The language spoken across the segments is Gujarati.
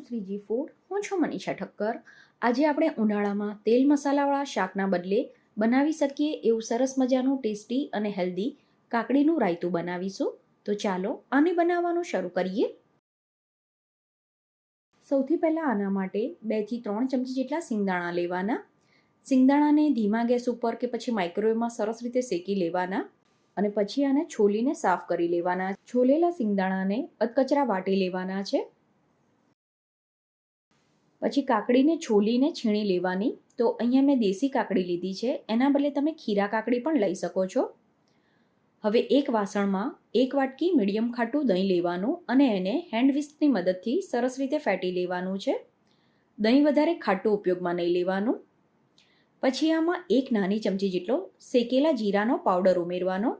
ટુ શ્રીજી ફૂડ હું છું મનીષા ઠક્કર. આજે આપણે ઉનાળામાં તેલ મસાલાવાળા શાકના બદલે બનાવી શકીએ એવું સરસ મજાનું ટેસ્ટી અને હેલ્ધી કાકડીનું રાયતું બનાવીશું. તો ચાલો આને બનાવવાનું શરૂ કરીએ. સૌથી પહેલાં આના માટે બેથી ત્રણ ચમચી જેટલા સિંગદાણા લેવાના. સિંગદાણાને ધીમા ગેસ ઉપર કે પછી માઇક્રોવેવમાં સરસ રીતે શેકી લેવાના અને પછી આને છોલીને સાફ કરી લેવાના. છોલેલા સિંગદાણાને અધકચરા વાટી લેવાના છે. પછી કાકડીને છોલીને છીણી લેવાની. તો અહીંયા મેં દેશી કાકડી લીધી છે. એના બદલે તમે ખીરા કાકડી પણ લઈ શકો છો. હવે એક વાસણમાં એક વાટકી મીડિયમ ખાટું દહીં લેવાનું અને એને હેન્ડ વિસ્કની મદદથી સરસ રીતે ફેટી લેવાનું છે. દહીં વધારે ખાટું ઉપયોગમાં નહીં લેવાનું. પછી આમાં એક નાની ચમચી જેટલો શેકેલા જીરાનો પાવડર ઉમેરવાનો.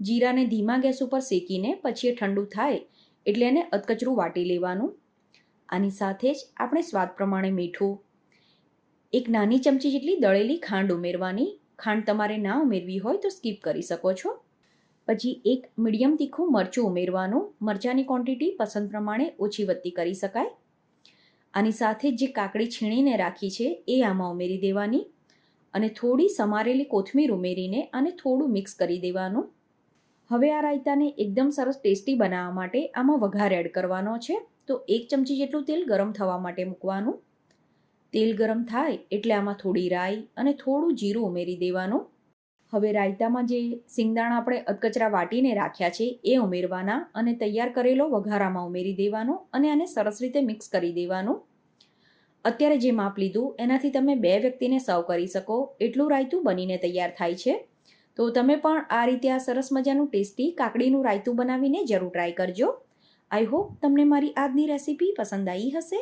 જીરાને ધીમા ગેસ ઉપર શેકીને પછી એ ઠંડુ થાય એટલે એને અધકચરું વાટી લેવાનું. આની સાથે જ આપણે સ્વાદ પ્રમાણે મીઠું. એક નાની ચમચી જેટલી દળેલી ખાંડ ઉમેરવાની. ખાંડ તમારે ના ઉમેરવી હોય તો સ્કીપ કરી શકો છો. પછી એક મીડિયમ તીખું મરચું ઉમેરવાનું. મરચાંની ક્વોન્ટિટી પસંદ પ્રમાણે ઓછી વધતી કરી શકાય. આની સાથે જે કાકડી છીણીને રાખી છે એ આમાં ઉમેરી દેવાની. અને થોડી સમારેલી કોથમીર ઉમેરીને આને થોડું મિક્સ કરી દેવાનું. હવે આ રાયતાને એકદમ સરસ ટેસ્ટી બનાવવા માટે આમાં વઘાર એડ કરવાનો છે. તો એક ચમચી જેટલું તેલ ગરમ થવા માટે મૂકવાનું. તેલ ગરમ થાય એટલે આમાં થોડી રાઈ અને થોડું જીરું ઉમેરી દેવાનું. હવે રાયતામાં જે સિંગદાણા આપણે અધકચરા વાટીને રાખ્યા છે, એ ઉમેરવાના અને તૈયાર કરેલો વઘારામાં ઉમેરી દેવાનો અને આને સરસ રીતે મિક્સ કરી દેવાનું. અત્યારે જે માપ લીધું, એનાથી તમે બે વ્યક્તિને સર્વ કરી શકો. એટલું રાયતું બનીને તૈયાર થાય છે. તો તમે પણ આ રીતે આ સરસ મજાનું ટેસ્ટી કાકડીનું રાયતું બનાવીને જરૂર ટ્રાય કરજો. આઈ હોપ તમને મારી આજની રેસીપી પસંદ આવી હશે.